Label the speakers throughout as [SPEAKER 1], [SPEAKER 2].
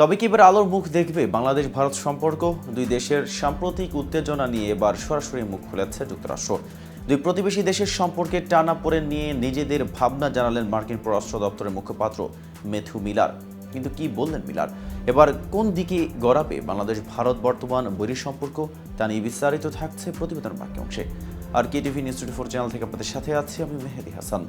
[SPEAKER 1] তবে কি এবার আলোর মুখ দেখবে বাংলাদেশ ভারত সম্পর্ক? দুই দেশের সাম্প্রতিক উত্তেজনা নিয়ে এবার সরাসরি মুখ খুলেছে যুক্তরাষ্ট্র। দুই প্রতিবেশী দেশের সম্পর্কে টানা পড়ে নিয়ে নিজেদের ভাবনা জানালেন মার্কিন পররাষ্ট্র দপ্তরের মুখপাত্র মেথু মিলার। কিন্তু কি বললেন মিলার? এবার কোন দিকে গড়াবে বাংলাদেশ ভারত বর্তমান বৈরী সম্পর্ক? তা নিয়ে বিস্তারিত থাকছে প্রতিবেদন বাকি অংশে R K TV news twenty four channel থেকে আপনাদের সাথে আছি আমি মেহেদি হাসান।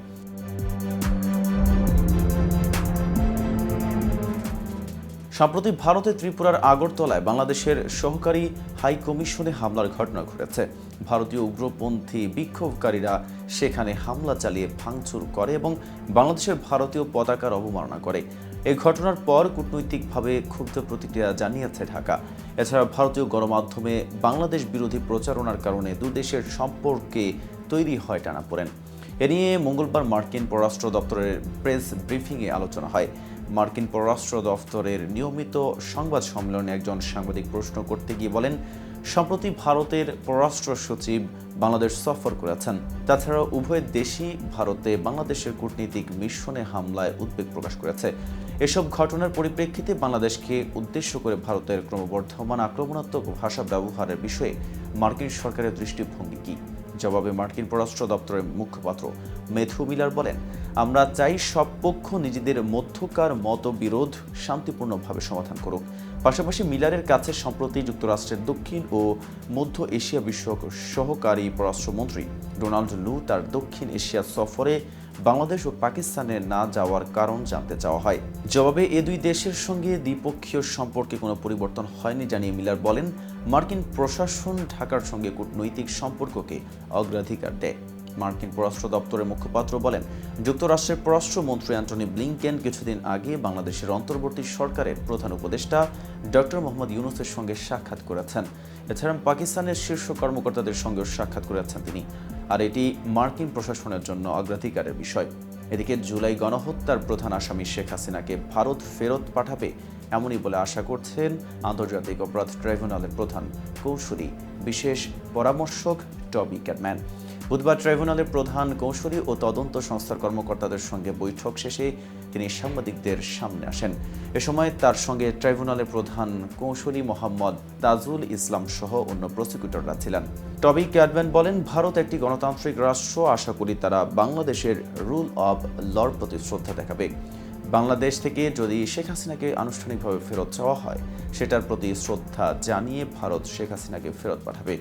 [SPEAKER 1] সম্প্রতি ভারতে ত্রিপুরার আগরতলায় বাংলাদেশের সহকারী হাই কমিশনে হামলার ঘটনা ঘটেছে। ভারতীয় উগ্রপন্থী বিক্ষোভকারীরা সেখানে হামলা চালিয়ে ভাঙচুর করে এবং বাংলাদেশের ভারতীয় পতাকার অবমাননা করে। এই ঘটনার পর কূটনৈতিকভাবে ক্ষুব্ধ প্রতিক্রিয়া জানিয়েছে ঢাকা। এছাড়া ভারতীয় গণমাধ্যমে বাংলাদেশ বিরোধী প্রচারণার কারণে দুদেশের সম্পর্কে তৈরি হয় টানাপোড়েন। এ নিয়ে মঙ্গলবার মার্কিন পররাষ্ট্র দপ্তরের প্রেস ব্রিফিংয়ে আলোচনা হয়। মার্কিন পররাষ্ট্র দফতরের নিয়মিত সংবাদ সম্মেলনে একজন সাংবাদিক প্রশ্ন করতে গিয়ে বলেন, সম্প্রতি ভারতের পররাষ্ট্র সচিব বাংলাদেশ সফর করেছেন। তাছাড়া উভয় দেশই ভারতে বাংলাদেশের কূটনীতিক মিশনে হামলায় উদ্বেগ প্রকাশ করেছে। এসব ঘটনার পরিপ্রেক্ষিতে বাংলাদেশকে উদ্দেশ্য করে ভারতের ক্রমবর্ধমান আক্রমণাত্মক ভাষা ব্যবহারের বিষয়ে মার্কিন সরকারের দৃষ্টিভঙ্গি কী? জবাবে মার্কিন পররাষ্ট্র দপ্তরের মুখপাত্র মেথু মিলার বলেন, আমরা চাই সব পক্ষ নিজেদের মধ্যকার মতবিরোধ শান্তিপূর্ণভাবে সমাধান করুক। পাশাপাশি মিলারের কাছে সম্প্রতি যুক্তরাষ্ট্রের দক্ষিণ ও মধ্য এশিয়া বিষয়ক সহকারী পররাষ্ট্রমন্ত্রী ডোনাল্ড লু তার দক্ষিণ এশিয়া সফরে বাংলাদেশ ও পাকিস্তানে না যাওয়ার কারণ জানতে চাওয়া হয়। জবাবে এ দুই দেশের সঙ্গে দ্বিপক্ষীয় সম্পর্কে কোনো পরিবর্তন হয়নি জানিয়ে মিলার বলেন, মার্কিন প্রশাসন ঢাকার সঙ্গে কূটনৈতিক সম্পর্ককে অগ্রাধিকার দেয়। মার্কিন পররাষ্ট্র দপ্তরের মুখপাত্র বলেন, যুক্তরাষ্ট্রের পররাষ্ট্রমন্ত্রী অ্যান্টনি ব্লিংকেন কিছুদিন আগে বাংলাদেশের অন্তর্বর্তী সরকারের প্রধান উপদেষ্টা ডক্টর মোহাম্মদ ইউনুসের সঙ্গে সাক্ষাৎ করেছেন। এছাড়া পাকিস্তানের শীর্ষ কর্মকর্তাদের সঙ্গেও সাক্ষাৎ করেছেন তিনি। আর এটি মার্কিন প্রশাসনের জন্য অগ্রাধিকারের বিষয়। এদিকে জুলাই গণহত্যার প্রধান আসামি শেখ হাসিনাকে ভারত ফেরত পাঠাবে এমনই বলে আশা করছেন আন্তর্জাতিক অপরাধ ট্রাইব্যুনালের প্রধান কৌশলী বিশেষ পরামর্শক টবি ক্যাটম্যান। বুধবার ট্রাইব্যুনালের প্রধান কৌশলী ও তদন্ত সংস্থার কর্মকর্তাদের সঙ্গে বৈঠক শেষে তিনি সাংবাদিকদের সামনে আসেন। এ সময় তার সঙ্গে ট্রাইব্যুনালের প্রধান কৌশলী মোহাম্মদ তাজুল ইসলাম সহ অন্য প্রসিকিউটররা ছিলেন। টবি ক্যাডম্যান বলেন, ভারত একটি গণতান্ত্রিক রাষ্ট্র। আশা করি তারা বাংলাদেশের রুল অব লর প্রতি শ্রদ্ধা দেখাবে। বাংলাদেশ থেকে যদি শেখ হাসিনাকে আনুষ্ঠানিকভাবে ফেরত চাওয়া হয়, সেটার প্রতি শ্রদ্ধা জানিয়ে ভারত শেখ হাসিনাকে ফেরত পাঠাবে।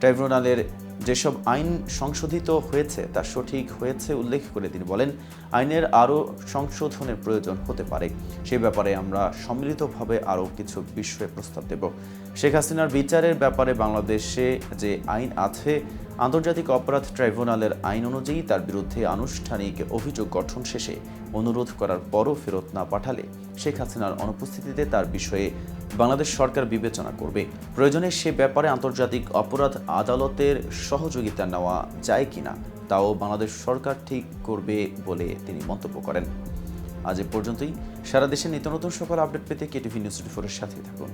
[SPEAKER 1] ট্রাইব্যুনালের যেসব আইন সংশোধিত হয়েছে, তা সঠিক হয়েছে উল্লেখ করে তিনি বলেন, আইনের আরও সংশোধনের প্রয়োজন হতে পারে। সে ব্যাপারে আমরা সম্মিলিতভাবে আরও কিছু বিষয়ে প্রস্তাব দেব। শেখ হাসিনার বিচারের ব্যাপারে বাংলাদেশে যে আইন আছে, আন্তর্জাতিক অপরাধ ট্রাইব্যুনালের আইন অনুযায়ী তার বিরুদ্ধে আনুষ্ঠানিক অভিযোগ গঠন শেষে অনুরোধ করার পরও ফেরত না পাঠালে শেখ হাসিনার অনুপস্থিতিতে তার বিষয়ে বাংলাদেশ সরকার বিবেচনা করবে। প্রয়োজনে সে ব্যাপারে আন্তর্জাতিক অপরাধ আদালতের সহযোগিতা নেওয়া যায় কিনা, তাও বাংলাদেশ সরকার ঠিক করবে বলে তিনি মন্তব্য করেন। আজ এ পর্যন্তই। সারা দেশে নিত্য নতুন সকল আপডেট পেতে কেটিভি নিউজ টোয়েন্টি ফোরের সাথেই থাকুন।